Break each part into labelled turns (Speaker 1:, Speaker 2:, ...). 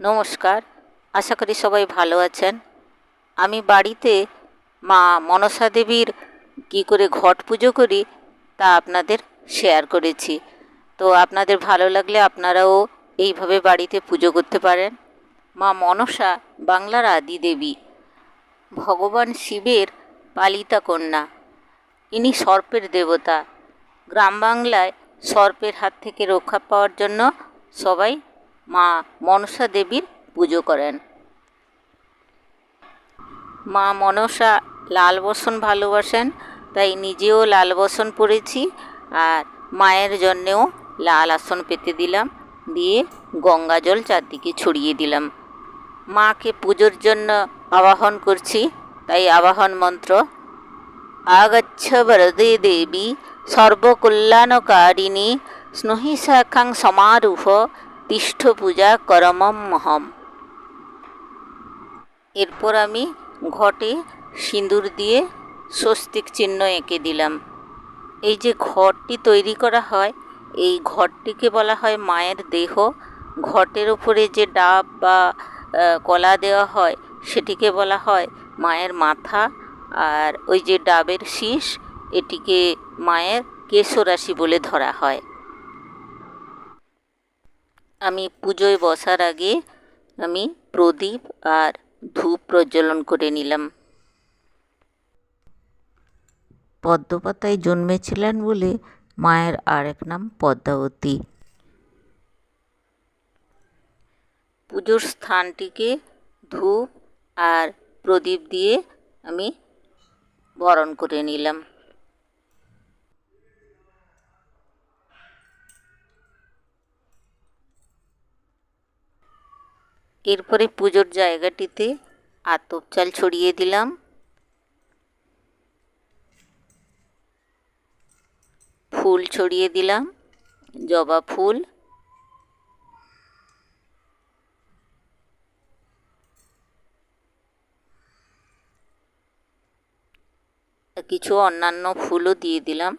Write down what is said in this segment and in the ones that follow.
Speaker 1: নমস্কার, আশা করি সবাই ভালো আছেন। আমি বাড়িতে মা মনসা দেবীর কী করে ঘট পুজো করি তা আপনাদের শেয়ার করেছি। তো আপনাদের ভালো লাগলে আপনারাও এইভাবে বাড়িতে পুজো করতে পারেন। মা মনসা, বাংলার আদি দেবী। ভগবান শিবের পালিতা কন্যা। ইনি সর্পের দেবতা। গ্রাম বাংলায় সর্পের হাত থেকে রক্ষা পাওয়ার জন্য সবাই মা মনসা দেবীর পুজো করেন। মা মনসা লাল বসন ভালোবাসেন, তাই নিজেও লাল বসন পরেছি আর মায়ের জন্যেও লাল আসন পেতে দিলাম, দিয়ে গঙ্গা জল চারদিকে ছড়িয়ে দিলাম। মাকে পুজোর জন্য আবাহন করছি, তাই আবাহন মন্ত্র, আগচ্ছ বরদে দেবী, সর্বকল্যাণকারিণী, স্নুহি শাখাং সমারূহ তিষ্ঠ পূজা করমম মহম। এরপর আমি ঘটে সিঁদুর দিয়ে স্বস্তিক চিহ্ন এঁকে দিলাম। এই যে ঘরটি তৈরি করা হয়, এই ঘরটিকে বলা হয় মায়ের দেহ। ঘটের ওপরে যে ডাব বা কলা দেওয়া হয়, সেটিকে বলা হয় মায়ের মাথা। আর ওই যে ডাবের শীষ, এটিকে মায়ের কেশরাশি বলে ধরা হয়। আমি পুজোয় বসার আগে আমি প্রদীপ আর ধূপ প্রজ্বলন করে নিলাম। পদ্মপাতায় জন্মেছিলেন বলে মায়ের আরেক নাম পদ্মাবতী। পুজোর স্থানটিকে ধূপ আর প্রদীপ দিয়ে আমি বরণ করে নিলাম। এরপরে পুজোর জায়গাটিতে আতপ চাল ছড়িয়ে দিলাম। ফুল ছড়িয়ে দিলাম, জবা ফুল। কিছু অন্যান্য ফুলও দিয়ে দিলাম।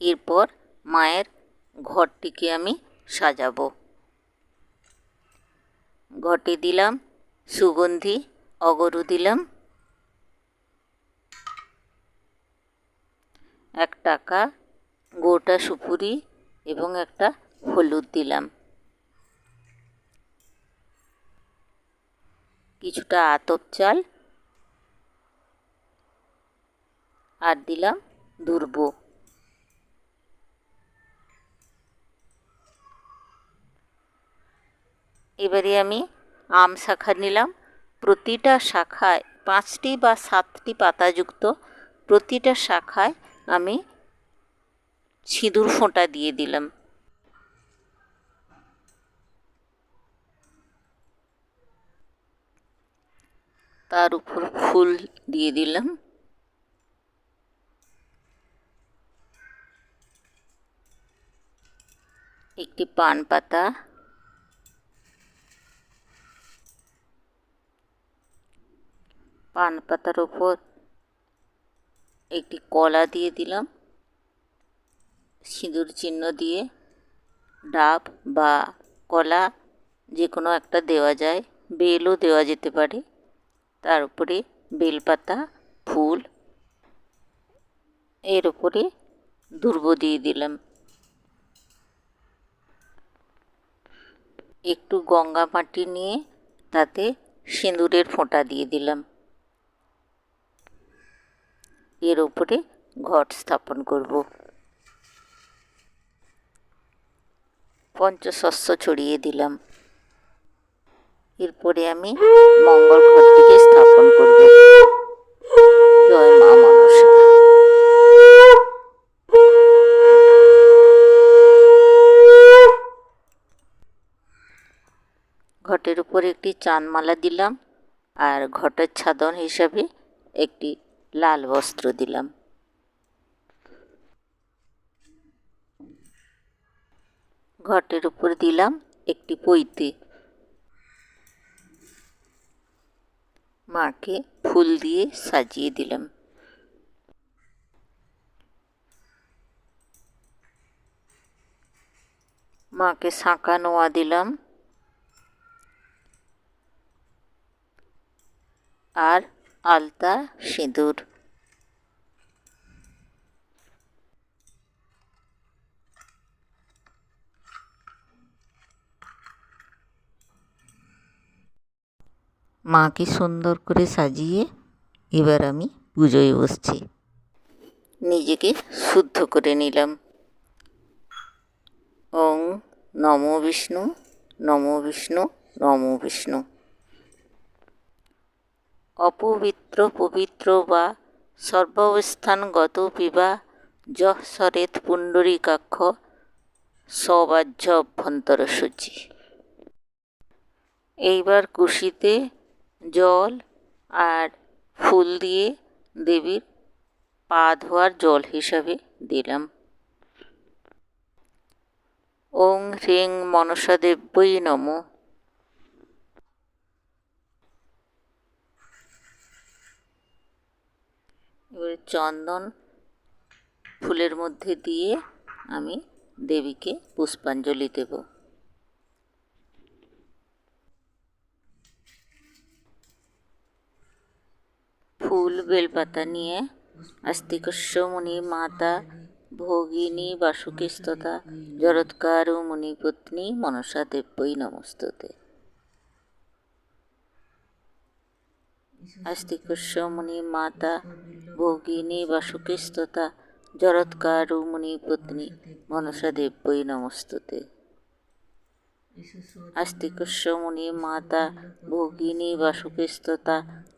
Speaker 1: এরপর মায়ের ঘরটিকে আমি সাজাবো। ঘটে দিলাম, সুগন্ধি, অগরু দিলাম। এক টাকা গোটা সুপুরি এবং একটা হলুদ দিলাম। কিছুটা আতপ চাল আর দিলাম দুর্ব। এবারে আমি আম শাখা নিলাম। প্রতিটা শাখায় পাঁচটি বা সাতটি পাতাযুক্ত প্রতিটা শাখায় আমি সিঁদুর ফোঁটা দিয়ে দিলাম। তার উপর ফুল দিয়ে দিলাম। একটি পান পাতা পান পাতার ওপর একটি কলা দিয়ে দিলাম। সিঁদুর চিহ্ন দিয়ে ডাব বা কলা যে কোনো একটা দেওয়া যায়, বেলও দেওয়া যেতে পারে। তার উপরে বেলপাতা, ফুল, এর উপরে দুর্ব দিয়ে দিলাম। একটু গঙ্গা মাটি নিয়ে তাতে সিঁদুরের ফোঁটা দিয়ে দিলাম। এর উপরে ঘট স্থাপন করব। পঞ্চশস্য ছড়িয়ে দিলাম। এরপরে আমি মঙ্গল ঘরটিকে স্থাপন করব। জয় মা মনসা। ঘটের উপরে একটি চাঁদমালা দিলাম আর ঘটের ছাদন হিসাবে একটি লাল বস্ত্র দিলাম। ঘটের উপর দিলাম একটি পৈতে। মাকে ফুল দিয়ে সাজিয়ে দিলাম। মাকে শাঁকা নোয়া দিলাম। আর আলতা সিঁদুর। মাকে সুন্দর করে সাজিয়ে এবার আমি পুজোয় বসছি। নিজেকে শুদ্ধ করে নিলাম। ওং নমো বিষ্ণু নমো বিষ্ণু নমো বিষ্ণু। অপবিত্র পবিত্র বা সর্বাবস্থানগত পিবা যহ সরেত পুণ্ডরীকাক্ষ সবাহ্য অভ্যন্তর সূচি। এইবার কুশিতে জল আর ফুল দিয়ে দেবীর পা ধোয়ার জল হিসাবে দিলাম। ওং হ্রিং মনসা দেব্যই নমঃ। এবারে চন্দন ফুলের মধ্যে দিয়ে আমি দেবীকে পুষ্পাঞ্জলি দেব। ফুল, বেলপাতা নিয়ে আস্তিকস্য মুনি মাতা, ভোগিনী বাসুকিস্ততা, জরৎকার ও মুনিপত্নী মনসা দেব্যই নমস্ততে। আস্তিকস্য মুনি মাতা ভোগিনী বাসুকিস্ততা জরৎকার মুনিপত্নী মনসা দেব্যই নমস্ততে। আস্তিকস্য মুনি মাতা ভোগিনী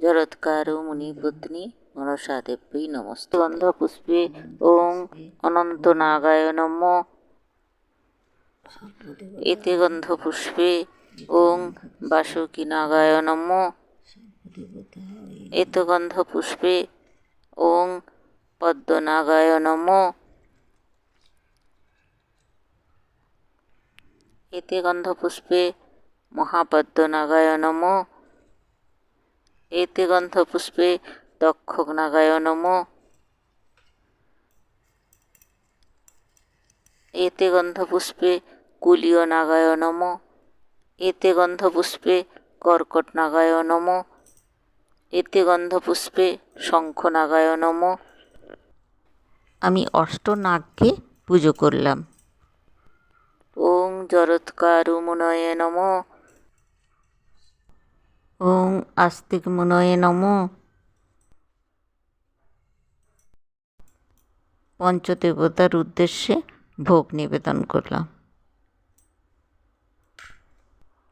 Speaker 1: জরৎকার মুনিপত্নী মনসা দেব্যই নমস্ত গন্ধ পুষ্পে ওং অনন্ত নাগায় নম। এতে গন্ধ পুষ্পে ওং বাসুকি নাগায় নম। এত গন্ধ পুষ্পে ওং পদ্মনাগায় নম। এতে গন্ধ পুষ্পে মহাপদ্মনাগায় নম। এতে গন্ধ পুষ্পে দক্ষনাগায় নম। এতে গন্ধ পুষ্পে কুলীয় নাগায় নম। এতে গন্ধ পুষ্পে কর্কট নাগায় এতে গন্ধ পুষ্পে শঙ্খ নাগায় নম আমি অষ্টনাগকে পুজো করলাম। ওং জরৎকারু মুনয়ে নম ওং আস্তিক মুনয়ে নম পঞ্চদেবতার উদ্দেশ্যে ভোগ নিবেদন করলাম।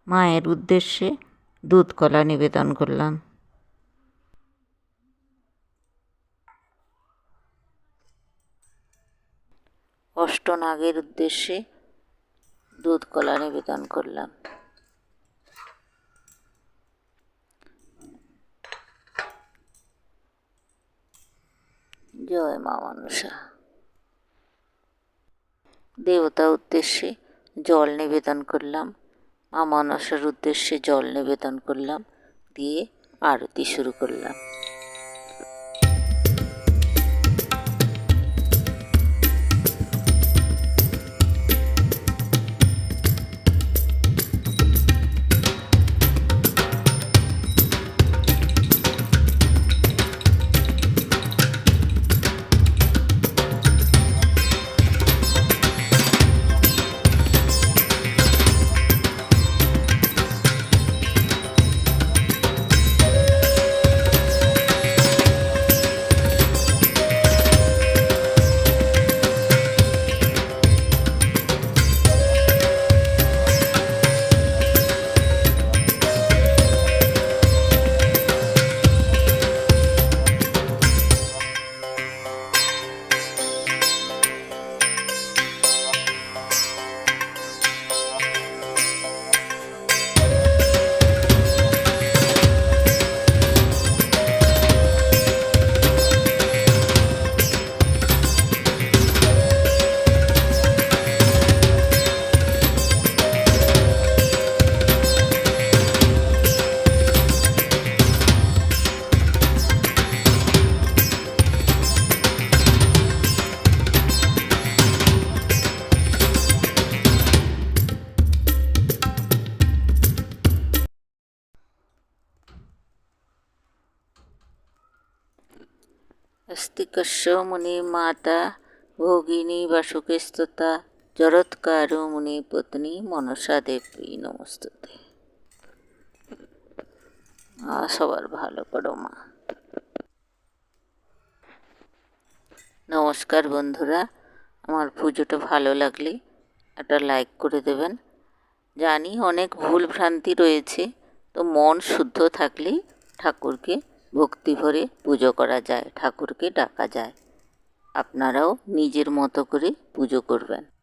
Speaker 1: মায়ের উদ্দেশ্যে দুধ কলা নিবেদন করলাম। অষ্টনাগের উদ্দেশ্যে দুধ কলা নিবেদন করলাম। জয় মা মনসা। দেবতা উদ্দেশ্যে জল নিবেদন করলাম। মা মনসার উদ্দেশ্যে জল নিবেদন করলাম। দিয়ে আরতি শুরু করলাম। अस्तिकस्य मुनिमाता भोगिनी বাসুকেস্ততা জরৎকারু মুনি পত্নী মনসা দেবী নমস্তুতে মা সবার ভালো করো মা নমস্কার বন্ধুরা আমার পুজোটা ভালো লাগলে একটা লাইক করে দেবেন জানি অনেক ভুল ভ্রান্তি রয়েছে তো মন শুদ্ধ থাকলেই ঠাকুরকে ভক্তি ভরে পুজো করা যায় ঠাকুরকে ডাকা যায়। আপনারাও নিজের মতো করে পুজো করবেন।